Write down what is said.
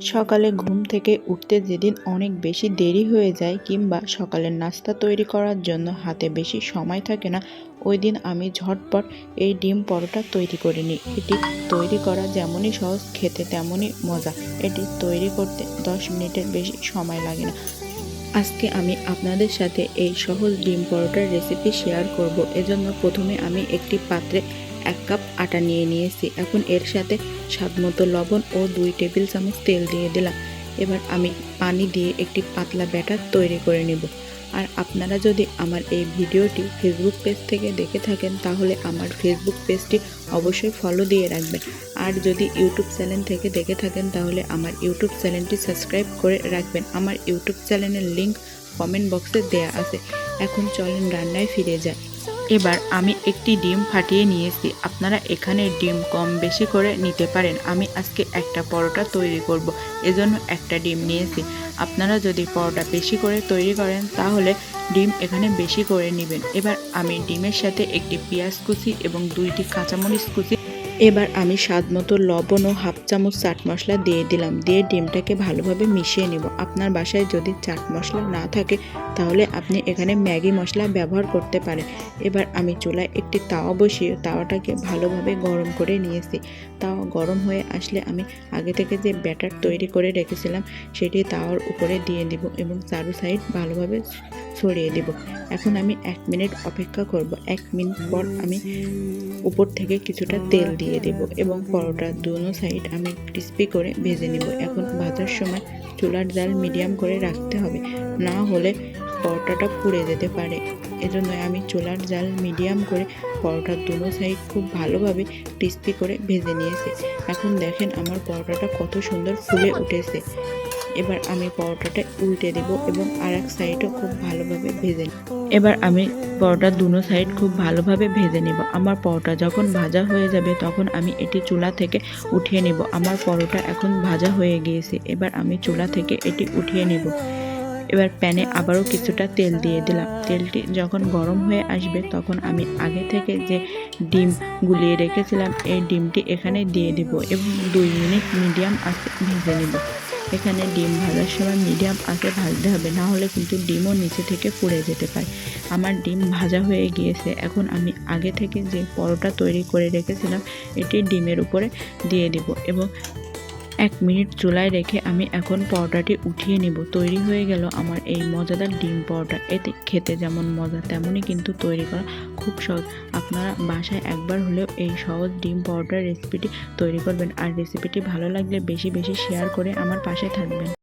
সকালে ঘুম থেকে উঠতে যেদিন অনেক বেশি দেরি হয়ে যায় কিংবা সকালের নাস্তা তৈরি করার জন্য হাতে বেশি সময় থাকে না ওই দিন আমি ঝটপট এই ডিম পরোটা তৈরি করে নিই। এটি তৈরি করা যেমনই সহজ, খেতে তেমনই মজা। এটি তৈরি করতে দশ মিনিটের বেশি সময় লাগে না। আজকে আমি আপনাদের সাথে এই সহজ ডিম পরোটার রেসিপি শেয়ার করব। এজন্য প্রথমে আমি একটি পাত্রে এক কাপ আটা নিয়ে নিয়েছি। এখন এর সাথে স্বাদ মতো লবণ ও দুই টেবিল চামচ তেল দিয়ে দিলাম। এবার আমি পানি দিয়ে একটি পাতলা ব্যাটার তৈরি করে নেব। আর আপনারা যদি আমার এই ভিডিওটি ফেসবুক পেজ থেকে দেখে থাকেন, তাহলে আমার ফেসবুক পেজটি অবশ্যই ফলো দিয়ে রাখবেন। আর যদি ইউটিউব চ্যানেল থেকে দেখে থাকেন, তাহলে আমার ইউটিউব চ্যানেলটি সাবস্ক্রাইব করে রাখবেন। আমার ইউটিউব চ্যানেলের লিংক কমেন্ট বক্সে দেয়া আছে। এখন চলেন রান্নায় ফিরে যাই। এবার আমি একটি ডিম ফাটিয়ে নিয়েছি। আপনারা এখানে ডিম কম বেশি করে নিতে পারেন। আমি আজকে একটা পরোটা তৈরি করব। এজন্য একটা ডিম নিয়েছি। আপনারা যদি পরোটা বেশি করে তৈরি করেন, তাহলে ডিম এখানে বেশি করে নেবেন। এবার আমি ডিমের সাথে একটি পেঁয়াজ কুচি এবং দুইটি কাঁচামরিচ কুচি এবার আমি স্বাদ মতো লবণ ও হাফ চামচ চাট মশলা দিয়ে দিলাম। দিয়ে ডিমটাকে ভালোভাবে মিশিয়ে নেব। আপনার বাসায় যদি চাট মশলা না থাকে, তাহলে আপনি এখানে ম্যাগি মশলা ব্যবহার করতে পারেন। এবার আমি চুলায় একটি তাওয়া বসিয়ে তাওয়াটাকে ভালোভাবে গরম করে নিয়েছি। তাওয়া গরম হয়ে আসলে আমি আগে থেকে যে ব্যাটার তৈরি করে রেখেছিলাম, সেটি তাওয়ার উপরে দিয়ে দিব এবং চারু সাইড ভালোভাবে ছড়িয়ে দেব। এখন আমি এক মিনিট অপেক্ষা করব। এক মিনিট পর আমি উপর থেকে কিছুটা তেল দিয়ে দেব এবং পরোটার দুনো সাইড আমি ক্রিস্পি করে ভেজে নেব। এখন ভাজার সময় চুলার জাল মিডিয়াম করে রাখতে হবে। না হলে পরোটাটা পুড়ে যেতে পারে। এজন্য আমি চুলার জাল মিডিয়াম করে পরোটার দুনো সাইড খুব ভালোভাবে ক্রিস্পি করে ভেজে নিয়েছি। এখন দেখেন আমার পরোটাটা কত সুন্দর ফুলে উঠেছে। এবার আমি পরোটাটা উল্টে দেব এবং আর এক সাইডও খুব ভালোভাবে ভেজে নেব। এবার আমি পরোটা দুনো সাইড খুব ভালোভাবে ভেজে নেব। আমার পরোটা যখন ভাজা হয়ে যাবে তখন আমি এটি চুলা থেকে উঠিয়ে নেব। আমার পরোটা এখন ভাজা হয়ে গিয়েছে। এবার আমি চুলা থেকে এটি উঠিয়ে নেব। এবার প্যানে আবারও কিছুটা তেল দিয়ে দিলাম। তেলটি যখন গরম হয়ে আসবে তখন আমি আগে থেকে যে ডিম গুলিয়ে রেখেছিলাম, এই ডিমটি এখানে দিয়ে দিব এবং দুই মিনিট মিডিয়াম আঁচে ভেজে নেব। এখানে ডিম ভাজার সময় মিডিয়াম আঁচে ভাজতে হবে, না হলে কিন্তু ডিমও নিচে থেকে পুড়ে যেতে পারে। আমার ডিম ভাজা হয়ে গিয়েছে, এখন আমি আগে থেকে যে পরোটা তৈরি করে রেখেছিলাম, এটি ডিমের উপরে দিয়ে দিব এবং এক মিনিট চুলায় রেখে আমি এখন পাউডারটি উঠিয়ে নেব। তৈরি হয়ে গেল আমার এই মজাদার ডিম পাউডার এতে খেতে যেমন মজা, তেমনই কিন্তু তৈরি করা খুব সহজ। আপনারা বাসায় একবার হলেও এই সহজ ডিম পাউডার রেসিপিটি তৈরি করবেন। আর রেসিপিটি ভালো লাগলে বেশি বেশি শেয়ার করে আমার পাশে থাকবেন।